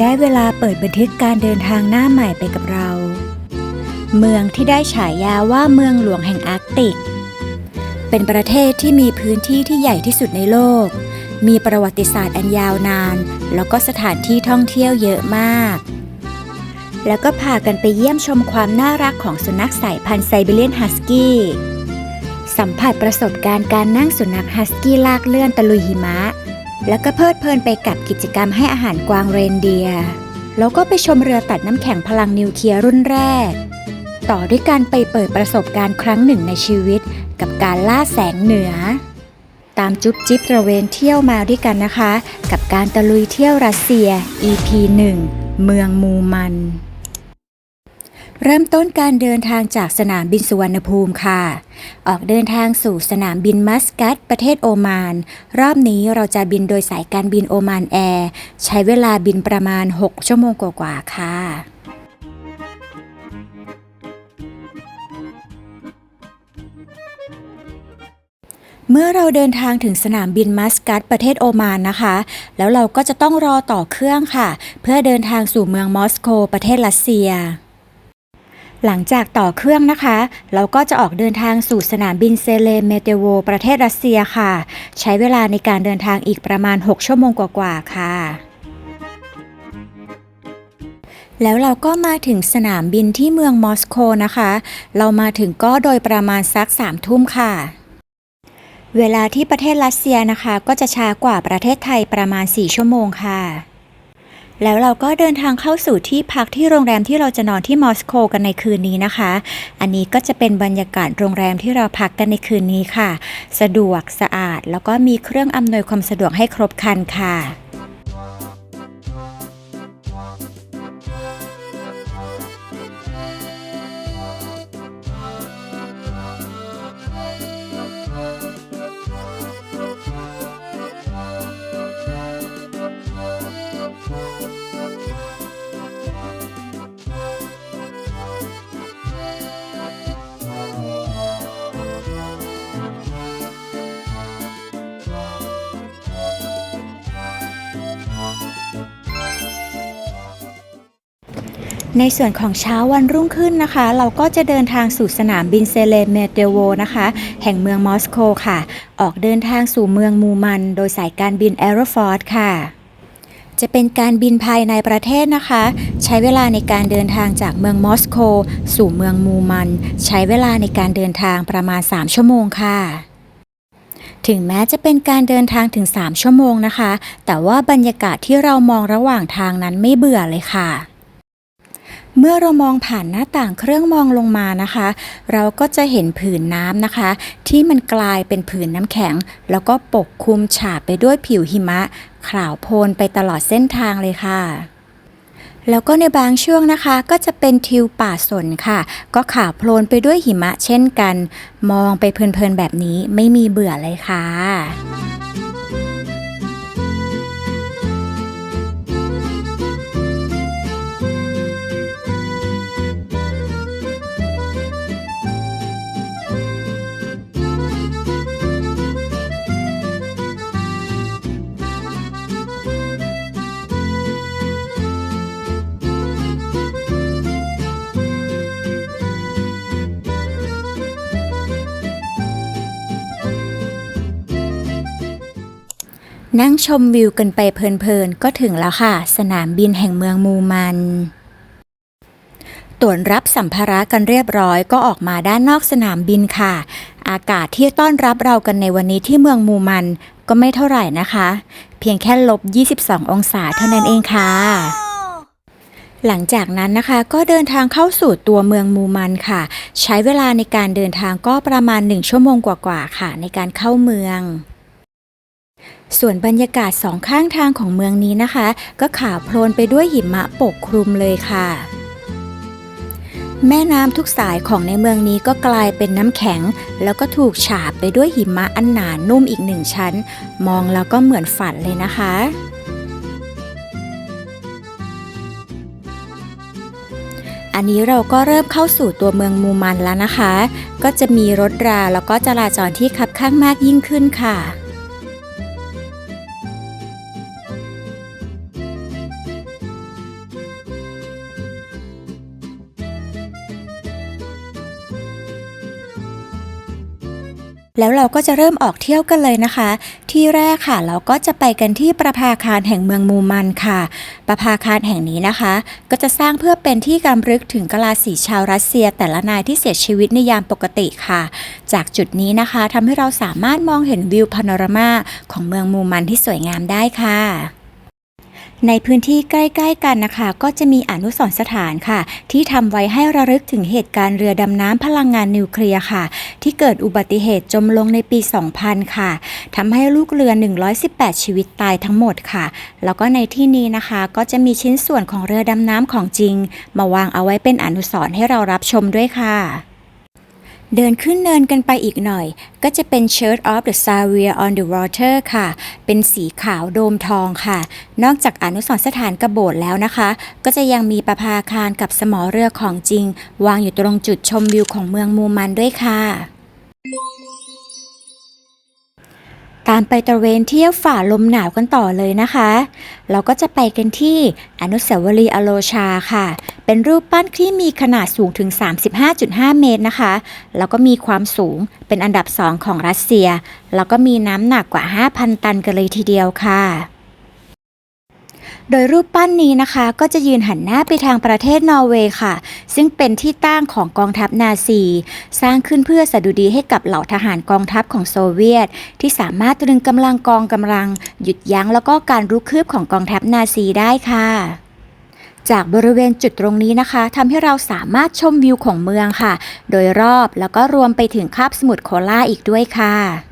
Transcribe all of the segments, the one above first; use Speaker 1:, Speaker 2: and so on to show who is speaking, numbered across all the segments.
Speaker 1: ได้เวลาเปิดบันทึกการเดินทางหน้าใหม่ไปกับเรา เมืองที่ได้ฉายาว่าเมืองหลวงแห่งอาร์กติก เป็นประเทศที่มีพื้นที่ที่ใหญ่ที่สุดในโลก มีประวัติศาสตร์อันยาวนาน แล้วก็สถานที่ท่องเที่ยวเยอะมาก แล้วก็พากันไปเยี่ยมชมความน่ารักของสุนัขสายพันธุ์ไซบีเรียนฮัสกี้ สัมผัสประสบการณ์การนั่งสุนัขฮัสกี้ลากเลื่อนตะลุยหิมะ แล้วก็เพลิดเพลินไปกับกิจกรรมให้อาหารกวางเรนเดียร์แล้วก็ไปชมเรือตัดน้ำแข็งพลังนิวเคลียร์รุ่นแรก ต่อด้วยการไปเปิดประสบการณ์ครั้งหนึ่งในชีวิต กับการล่าแสงเหนือ ตามจุ๊บจิ๊บตระเวนเที่ยวมาด้วยกันนะคะ กับการตะลุยเที่ยวรัสเซีย EP 1 เมืองมูมัน เริ่มต้นการเดินทางจากสนามบินสุวรรณภูมิค่ะ ออกเดินทางสู่สนามบินมัสกัตประเทศโอมาน รอบนี้เราจะบินโดยสายการบินโอมานแอร์ใช้เวลาบินประมาณ 6 ชั่วโมงกว่าๆค่ะเมื่อเราเดินทางถึงสนามบินมัสกัตประเทศโอมานนะคะ แล้วเราก็จะต้องรอต่อเครื่องค่ะ เพื่อเดินทางสู่เมืองมอสโกประเทศรัสเซีย หลังจากต่อเครื่องนะคะ เราก็จะออกเดินทางสู่สนามบินเซเลเมเตโว ประเทศรัสเซียค่ะ ใช้เวลาในการเดินทางอีกประมาณ 6 ชั่วโมงกว่าๆค่ะแล้วเราก็มาถึงสนามบินที่เมืองมอสโกนะคะ เรามาถึงก็โดยประมาณสัก3ามทุ่มค่ะ เวลาที่ประเทศรัสเซียนะคะ ก็จะช้ากว่าประเทศไทยประมาณ 4 ชั่วโมงค่ะ แล้วเราก็เดินทางเข้าสู่ที่พักที่โรงแรมที่เราจะนอนที่มอสโกกันในคืนนี้นะคะ อันนี้ก็จะเป็นบรรยากาศโรงแรมที่เราพักกันในคืนนี้ค่ะ สะดวกสะอาด แล้วก็มีเครื่องอำนวยความสะดวกให้ครบครันค่ะ ในส่วนของเช้าวันรุ่งขึ้นนะคะ เราก็จะเดินทางสู่สนามบินเซเลเมเตโวนะคะ แห่งเมืองมอสโกค่ะ ออกเดินทางสู่เมืองมูมัน โดยสายการบินแอโรฟอร์ดค่ะจะเป็นการบินภายในประเทศนะคะ ใช้เวลาในการเดินทางจากเมืองมอสโก สู่เมืองมูมัน ใช้เวลาในการเดินทางประมาณ 3 ชั่วโมงค่ะ ถึงแม้จะเป็นการเดินทางถึง 3 ชั่วโมงนะคะ แต่ว่าบรรยากาศที่เรามองระหว่างทางนั้นไม่เบื่อเลยค่ะ เมื่อเรามองผ่านหน้าต่างเครื่องมองลงมานะคะ เราก็จะเห็นผืนน้ำนะคะ ที่มันกลายเป็นผืนน้ำแข็ง แล้วก็ปกคลุมฉาบไปด้วยผิวหิมะขาวโพลนไปตลอดเส้นทางเลยค่ะแล้วก็ในบางช่วงนะคะก็จะเป็นทิวป่าสนค่ะ ก็ขาวโพลนไปด้วยหิมะเช่นกัน มองไปเพลินๆแบบนี้ไม่มีเบื่อเลยค่ะ นั่งชมวิวกันไปเพลินๆ ก็ถึงแล้วค่ะ สนามบินแห่งเมืองมูมันตรวจรับสัมภาระกันเรียบร้อยก็ออกมาด้านนอกสนามบินค่ะ อากาศที่ต้อนรับเรากันในวันนี้ที่เมืองมูมันก็ไม่เท่าไหร่นะคะ เพียงแค่ลบ 22 องศาเท่านั้นเองค่ะ หลังจากนั้นนะคะก็เดินทางเข้าสู่ตัวเมืองมูมันค่ะ ใช้เวลาในการเดินทางก็ประมาณ 1 ชั่วโมงกว่าๆค่ะ ในการเข้าเมือง ส่วนบรรยากาศสองข้างทางของเมืองนี้นะคะ ก็ขาวโพลนไปด้วยหิมะปกคลุมเลยค่ะ แม่น้ำทุกสายของในเมืองนี้ก็กลายเป็นน้ำแข็ง แล้วก็ถูกฉาบไปด้วยหิมะอันหนานุ่มอีกหนึ่งชั้น มองแล้วก็เหมือนฝันเลยนะคะอันนี้เราก็เริ่มเข้าสู่ตัวเมืองมูมันแล้วนะคะ ก็จะมีรถราแล้วก็จราจรที่คับข้างมากยิ่งขึ้นค่ะ แล้วเราก็จะเริ่มออกเที่ยวกันเลยนะคะ ที่แรกค่ะ เราก็จะไปกันที่ประภาคารแห่งเมืองมูมันค่ะ ประภาคารแห่งนี้นะคะ ก็จะสร้างเพื่อเป็นที่กำลึกถึงกลาสีชาวรัสเซีย แต่ละนายที่เสียชีวิตในยามปกติค่ะ จากจุดนี้นะคะทำให้เราสามารถมองเห็นวิวพาโนรามาของเมืองมูมันที่สวยงามได้ค่ะ ในพื้นที่ใกล้ๆกันนะคะ ก็จะมีอนุสรสถานค่ะ ที่ทำไว้ให้ระลึกถึงเหตุการณ์เรือดำน้ำพลังงานนิวเคลียร์ค่ะ ที่เกิดอุบัติเหตุจมลงในปี 2000 ค่ะทำให้ลูกเรือ 118 ชีวิตตายทั้งหมดค่ะ แล้วก็ในที่นี้นะคะก็จะมีชิ้นส่วนของเรือดำน้ำของจริง มาวางเอาไว้เป็นอนุสรให้เรารับชมด้วยค่ะ เดินขึ้นเนินกันไปอีกหน่อย ก็จะเป็น Church of the Savior on the Water ค่ะ เป็นสีขาวโดมทองค่ะ นอกจากอนุสรณ์สถานกระโบดแล้วนะคะ ก็จะยังมีประภาคารกับสมอเรือของจริง วางอยู่ตรงจุดชมวิวของเมืองมูมันด้วยค่ะ ตามไปตระเวนเที่ยวฝ่าลมหนาวกันต่อเลยนะคะ เราก็จะไปกันที่อนุสาวรีย์อโลชาค่ะ เป็นรูปปั้นที่มีขนาดสูงถึง 35.5 เมตรนะคะ แล้วก็มีความสูงเป็นอันดับ2ของรัสเซีย แล้วก็มีน้ำหนักกว่า 5,000 ตันกันเลยทีเดียวค่ะ โดยรูปปั้นนี้นะคะก็จะยืนหันหน้าไปทางประเทศนอร์เวย์ค่ะ ซึ่งเป็นที่ตั้งของกองทัพนาซี สร้างขึ้นเพื่อสดุดีให้กับเหล่าทหารกองทัพของโซเวียต ที่สามารถตรึงกำลังกองกำลัง หยุดยั้งแล้วก็การรุกคืบของกองทัพนาซีได้ค่ะจากบริเวณจุดตรงนี้นะคะทำให้เราสามารถชมวิวของเมืองค่ะ โดยรอบแล้วก็รวมไปถึงคาบสมุทรโคลาอีกด้วยค่ะ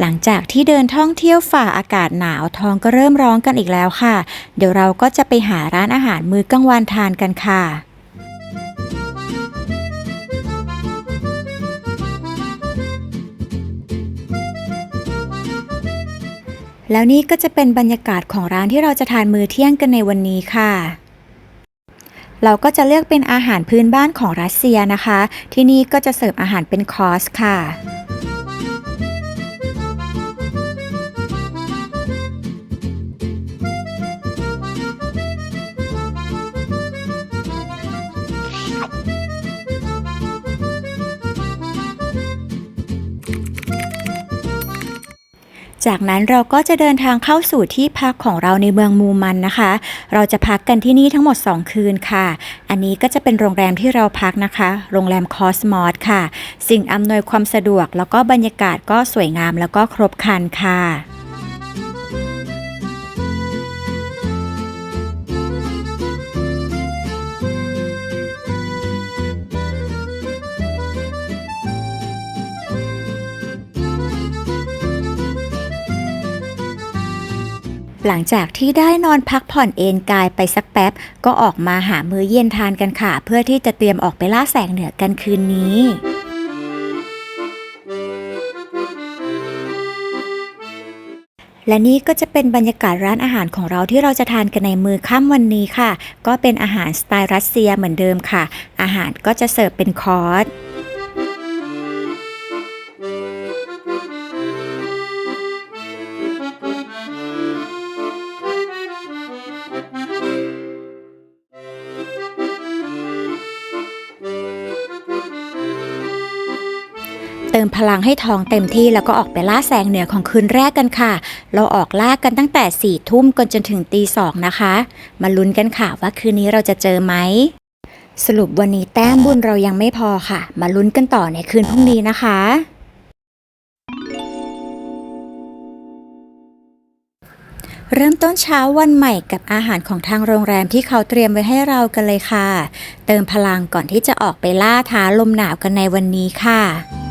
Speaker 1: หลังจากที่เดินท่องเที่ยวฝ่าอากาศหนาวท้องก็เริ่มร้องกันอีกแล้วค่ะ เดี๋ยวเราก็จะไปหาร้านอาหารมื้อกลางวันทานกันค่ะแล้วนี่ก็จะเป็นบรรยากาศของร้านที่เราจะทานมื้อเที่ยงกันในวันนี้ค่ะ เราก็จะเลือกเป็นอาหารพื้นบ้านของรัสเซียนะคะ ที่นี่ก็จะเสิร์ฟอาหารเป็นคอร์สค่ะ จากนั้นเราก็จะเดินทางเข้าสู่ที่พักของเราในเมืองมูมันนะคะ เราจะพักกันที่นี่ทั้งหมด 2 คืนค่ะ อันนี้ก็จะเป็นโรงแรมที่เราพักนะคะ โรงแรมคอสมอสค่ะ สิ่งอำนวยความสะดวกแล้วก็บรรยากาศก็สวยงามแล้วก็ครบครันค่ะ หลังจากที่ได้นอนพักผ่อนเอนกายไปสักแป๊บ ก็ออกมาหามื้อเย็นทานกันค่ะ เพื่อที่จะเตรียมออกไปล่าแสงเหนือกันคืนนี้และนี่ก็จะเป็นบรรยากาศร้านอาหารของเราที่เราจะทานกันในมือค่ำวันนี้ค่ะ ก็เป็นอาหารสไตล์รัสเซียเหมือนเดิมค่ะ อาหารก็จะเสิร์ฟเป็นคอร์ส ติมพลังให้ทองเต็มที่แล้วก็ออกไปล่าแสงเหนือของคืนแรกกันค่ะ เราออกล่ากันตั้งแต่4ี่ทุ่มจนจนถึงตีสองนะคะ มาลุ้นกันค่ะว่าคืนนี้เราจะเจอไหม สรุปวันนี้แต้มบุญเรายังไม่พอค่ะ มาลุ้นกันต่อในคืนพรุ่งนี้นะคะเริ่มต้นเช้าวันใหม่กับอาหารของทางโรงแรมที่เขาเตรียมไว้ให้เรากันเลยค่ะ เติมพลังก่อนที่จะออกไปล่าท้าลมหนาวกันในวันนี้ค่ะ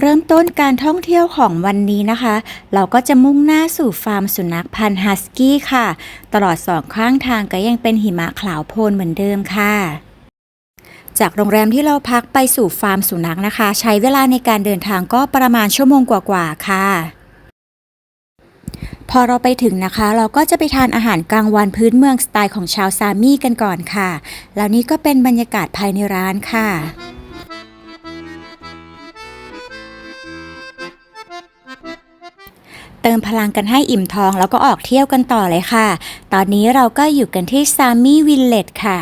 Speaker 1: เริ่มต้นการท่องเที่ยวของวันนี้นะคะ เราก็จะมุ่งหน้าสู่ฟาร์มสุนัขพันธุ์ฮัสกี้ค่ะ ตลอดสองข้างทางก็ยังเป็นหิมะขาวโพลนเหมือนเดิมค่ะ จากโรงแรมที่เราพักไปสู่ฟาร์มสุนัขนะคะ ใช้เวลาในการเดินทางก็ประมาณชั่วโมงกว่าๆค่ะพอเราไปถึงนะคะ เราก็จะไปทานอาหารกลางวันพื้นเมืองสไตล์ของชาวซามีกันก่อนค่ะ แล้วนี่ก็เป็นบรรยากาศภายในร้านค่ะ ติมพลังกันให้อิ่มท้องแล้วก็ออกเที่ยวกันต่อเลยค่ะ ตอนนี้เราก็อยู่กันที่ซามีวิลเลจค่ะ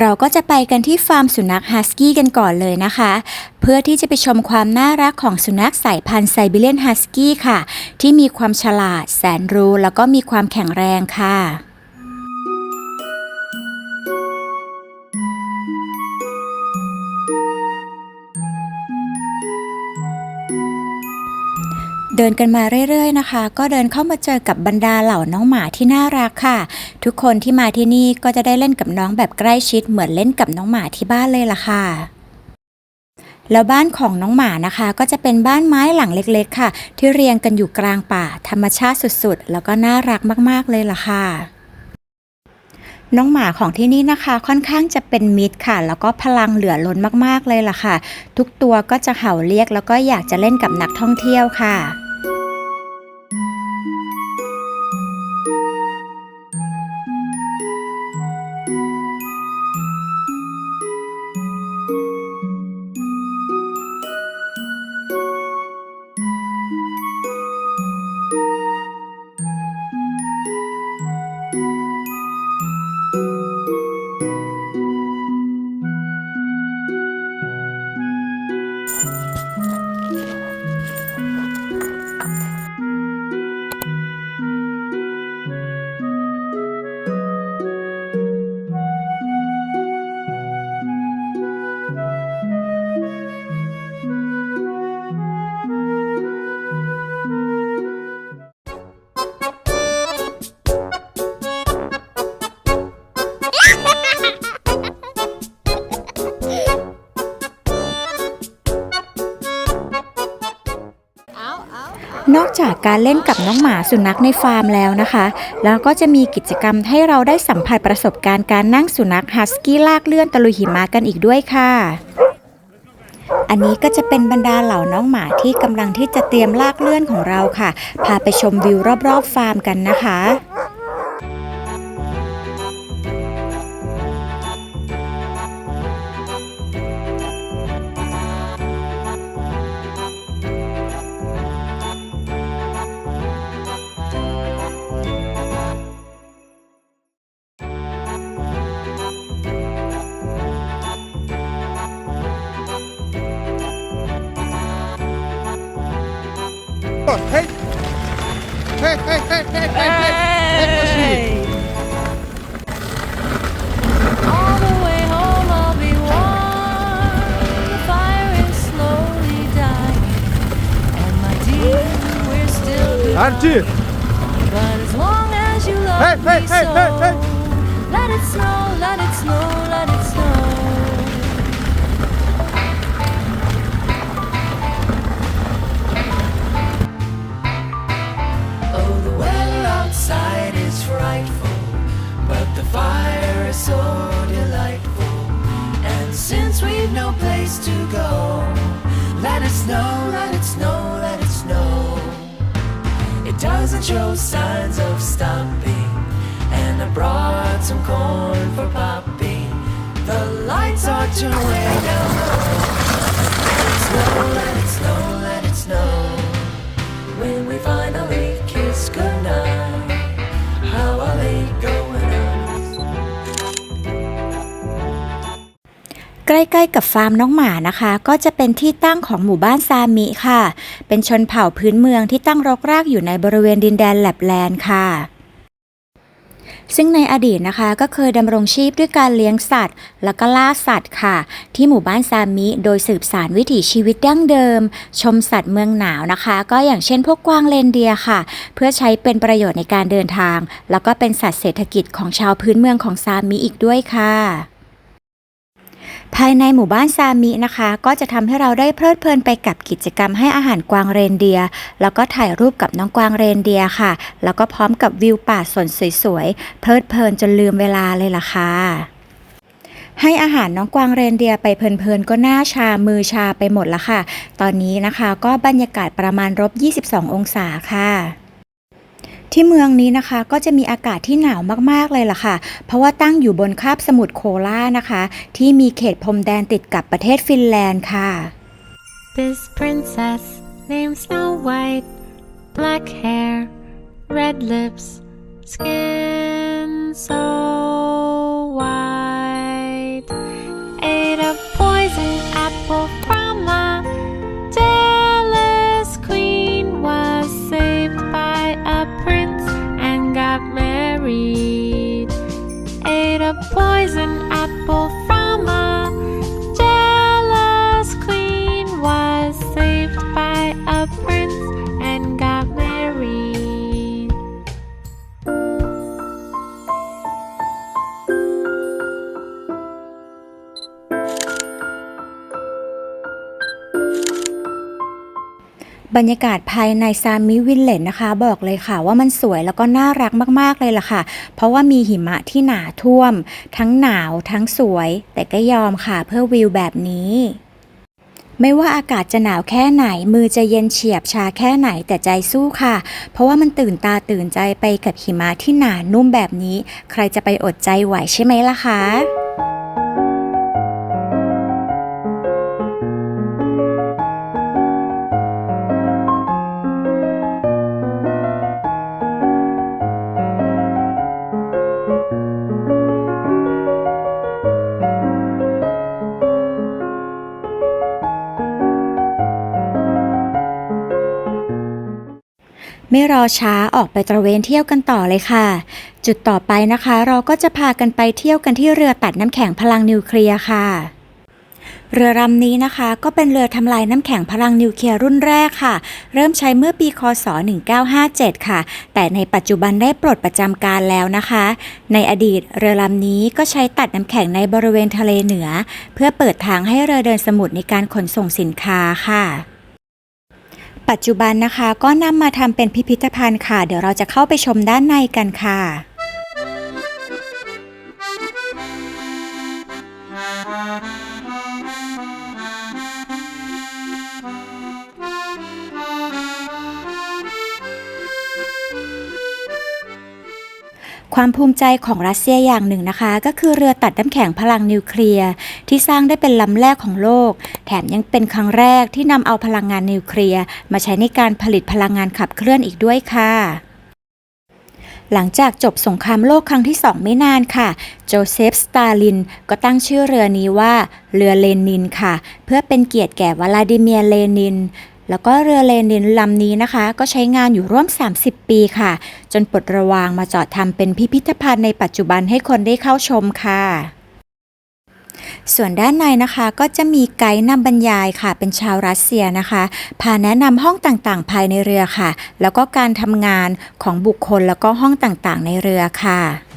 Speaker 1: เราก็จะไปกันที่ฟาร์มสุนัขฮัสกี้กันก่อนเลยนะคะ เพื่อที่จะไปชมความน่ารักของสุนัขสายพันธุ์ไซบีเรียนฮัสกี้ค่ะ ที่มีความฉลาดแสนรู้แล้วก็มีความแข็งแรงค่ะ เดินกันมาเรื่อย ๆ นะคะ ก็เดินเข้ามาเจอกับบรรดาเหล่าน้องหมาที่น่ารักค่ะ ทุกคนที่มาที่นี่ก็จะได้เล่นกับน้องแบบใกล้ชิดเหมือนเล่นกับน้องหมาที่บ้านเลยล่ะค่ะแล้วบ้านของน้องหมานะคะ ก็จะเป็นบ้านไม้หลังเล็กๆ ค่ะ ที่เรียงกันอยู่กลางป่า ธรรมชาติสุดๆ แล้วก็น่ารักมากๆเลยล่ะค่ะ น้องหมาของที่นี่นะคะ ค่อนข้างจะเป็นมิตรค่ะ แล้วก็พลังเหลือล้นมากๆเลยล่ะค่ะ ทุกตัวก็จะเห่าเรียกแล้วก็อยากจะเล่นกับนักท่องเที่ยวค่ะ นอกจากการเล่นกับน้องหมาสุนัขในฟาร์มแล้วนะคะ แล้วก็จะมีกิจกรรมให้เราได้สัมผัสประสบการณ์การนั่งสุนัขฮัสกี้ลากเลื่อนตะลุยหิมะกันอีกด้วยค่ะ อันนี้ก็จะเป็นบรรดาเหล่าน้องหมาที่กำลังที่จะเตรียมลากเลื่อนของเราค่ะ พาไปชมวิวรอบๆฟาร์มกันนะคะ
Speaker 2: Hey. Hey, hey, hey, hey, hey, hey. hey. Archie!
Speaker 3: But as long as you love
Speaker 2: hey, hey,
Speaker 3: me
Speaker 2: hey,
Speaker 3: so,
Speaker 2: hey, hey.
Speaker 3: let it snow, let fire is so delightful. And since we've no place to go, let it snow, let it snow, let it snow. It doesn't show signs of stopping, and I brought some corn for Poppy. The lights are way down low. Let it snow, let it snow, let it snow. When we finally
Speaker 1: ใกล้ๆกับฟาร์มน้องหมานะคะ ก็จะเป็นที่ตั้งของหมู่บ้านซามิค่ะ เป็นชนเผ่าพื้นเมืองที่ตั้งรกรากอยู่ในบริเวณดินแดนแลบแลนด์ค่ะซึ่งในอดีตนะคะก็เคยดำรงชีพด้วยการเลี้ยงสัตว์ แล้วก็ล่าสัตว์ค่ะ ที่หมู่บ้านซามิ โดยสืบสานวิถีชีวิตดั้งเดิม ชมสัตว์เมืองหนาวนะคะ ก็อย่างเช่นพวกกวางเรนเดียค่ะ เพื่อใช้เป็นประโยชน์ในการเดินทาง แล้วก็เป็นสัตว์เศรษฐกิจของชาวพื้นเมืองของซามิอีกด้วยค่ะ ภายในหมู่บ้านซามินะคะ ก็จะทำให้เราได้เพลิดเพลินไปกับกิจกรรมให้อาหารกวางเรนเดียร์แล้วก็ถ่ายรูปกับน้องกวางเรนเดียร์ค่ะ แล้วก็พร้อมกับวิวป่าสวนสวยๆ เพลิดเพลินจนลืมเวลาเลยล่ะค่ะให้อาหารน้องกวางเรนเดียร์ไปเพลินๆ ก็หน้าชามือชาไปหมดละค่ะ ตอนนี้นะคะก็บรรยากาศประมาณลบ22 องศาค่ะ ที่เมืองนี้นะคะก็จะมีอากาศที่หนาวมากๆเลยล่ะค่ะ เพราะว่าตั้งอยู่บนคาบสมุทรโคลานะคะ ที่มีเขตพรมแดนติดกับประเทศฟินแลนด์ค่ะ
Speaker 4: This princess named Snow White, black hair, red lips, skin so
Speaker 1: รรยากาศภายในซามิวิลเลจนะคะ บอกเลยค่ะว่ามันสวยแล้วก็น่ารักมากๆเลยล่ะค่ะ เพราะว่ามีหิมะที่หนาท่วม ทั้งหนาวทั้งสวย แต่ก็ยอมค่ะเพื่อวิวแบบนี้ไม่ว่าอากาศจะหนาวแค่ไหน มือจะเย็นเฉียบชาแค่ไหนแต่ใจสู้ค่ะ เพราะว่ามันตื่นตาตื่นใจไปกับหิมะที่หนานุ่มแบบนี้ ใครจะไปอดใจไหวใช่ไหมล่ะคะ ไม่รอช้าออกไปตระเวนเที่ยวกันต่อเลยค่ะ จุดต่อไปนะคะ เราก็จะพากันไปเที่ยวกันที่เรือตัดน้ำแข็งพลังนิวเคลียร์ค่ะ เรือลำนี้นะคะก็เป็นเรือทำลายน้ำแข็งพลังนิวเคลียร์รุ่นแรกค่ะ เริ่มใช้เมื่อปีคศ 1957 ค่ะ แต่ในปัจจุบันได้ปลดประจำการแล้วนะคะ ในอดีตเรือลำนี้ก็ใช้ตัดน้ำแข็งในบริเวณทะเลเหนือ เพื่อเปิดทางให้เรือเดินสมุทรในการขนส่งสินค้าค่ะ ปัจจุบันนะคะ ก็นำมาทำเป็นพิพิธภัณฑ์ค่ะ เดี๋ยวเราจะเข้าไปชมด้านในกันค่ะ ความภูมิใจของรัสเซียอย่างหนึ่งนะคะ ก็คือเรือตัดน้ำแข็งพลังนิวเคลียร์ ที่สร้างได้เป็นลำแรกของโลก แถมยังเป็นครั้งแรกที่นำเอาพลังงานนิวเคลียร์ มาใช้ในการผลิตพลังงานขับเคลื่อนอีกด้วยค่ะหลังจากจบสงครามโลกครั้งที่สองไม่นานค่ะ โจเซฟ สตาลิน ก็ตั้งชื่อเรือนี้ว่า เรือเลนินค่ะ เพื่อเป็นเกียรติแก่วลาดิเมียร์เลนิน แล้วก็เรือเลนินลำนี้นะคะ ก็ใช้งานอยู่ร่วม 30 ปีค่ะ จนปลดระวางมาจอดทำเป็นพิพิธภัณฑ์ในปัจจุบันให้คนได้เข้าชมค่ะส่วนด้านในนะคะก็จะมีไกด์นำบรรยายค่ะ เป็นชาวรัสเซียนะคะ พาแนะนำห้องต่างๆ ภายในเรือค่ะ แล้วก็การทำงานของบุคคลแล้วก็ห้องต่างๆ ในเรือค่ะ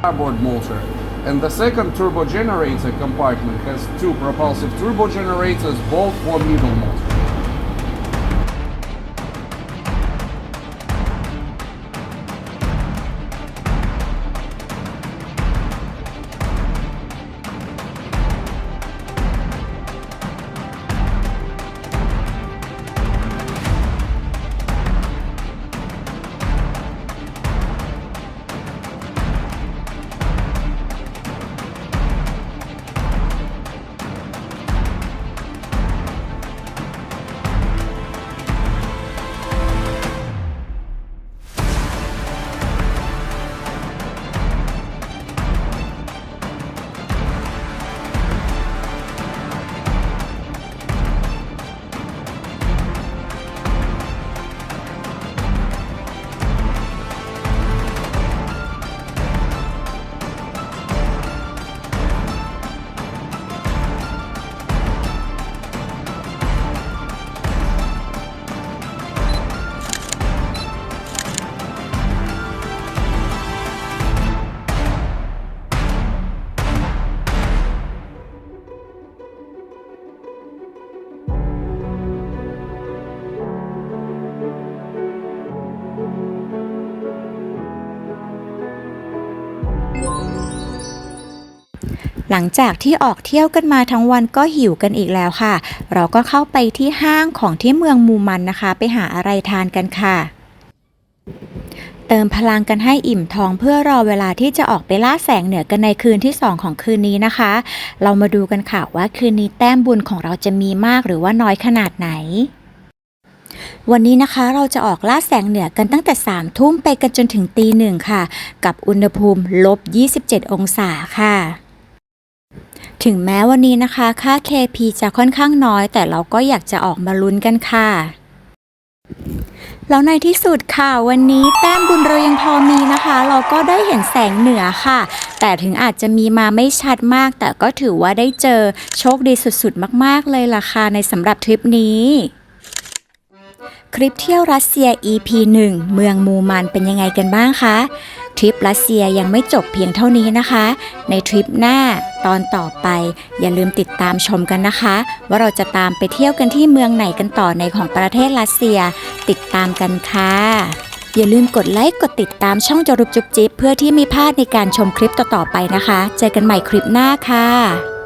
Speaker 2: starboard motor. And the second turbo generator compartment has two propulsive turbo generators, both for middle motor.
Speaker 1: หลังจากที่ออกเที่ยวกันมาทั้งวันก็หิวกันอีกแล้วค่ะ เราก็เข้าไปที่ห้างของที่เมืองมูมันนะคะ ไปหาอะไรทานกันค่ะ เติมพลังกันให้อิ่มท้องเพื่อรอเวลาที่จะออกไปล่าแสงเหนือกันในคืนที่ 2 ของคืนนี้นะคะ เรามาดูกันค่ะว่าคืนนี้แต้มบุญของเราจะมีมากหรือว่าน้อยขนาดไหนวันนี้นะคะเราจะออกล่าแสงเหนือกันตั้งแต่3ามทุ่มไปกันจนถึงตีหนึ่งค่ะ กับอุณหภูมิลบ 27 องศาค่ะ ถึงแม้วันนี้นะคะ ค่า KP จะค่อนข้างน้อย แต่เราก็อยากจะออกมาลุ้นกันค่ะ แล้วในที่สุดค่ะ วันนี้แต้มบุญเรายังพอมีนะคะ เราก็ได้เห็นแสงเหนือค่ะ แต่ถึงอาจจะมีมาไม่ชัดมาก แต่ก็ถือว่าได้เจอโชคดีสุดๆ มากๆเลยล่ะค่ะในสำหรับทริปนี้คลิปเที่ยวรัสเซีย EP 1 เมืองมูมันเป็นยังไงกันบ้างคะ ทริปรัสเซียยังไม่จบเพียงเท่านี้นะคะ ในทริปหน้าตอนต่อไป อย่าลืมติดตามชมกันนะคะ ว่าเราจะตามไปเที่ยวกันที่เมืองไหนกันต่อในของประเทศรัสเซีย ติดตามกันค่ะ อย่าลืมกดไลค์กดติดตามช่องจรุบจุบจิ๊บเพื่อที่ไม่พลาดในการชมคลิปต่อๆไปนะคะ เจอกันใหม่คลิปหน้าค่ะ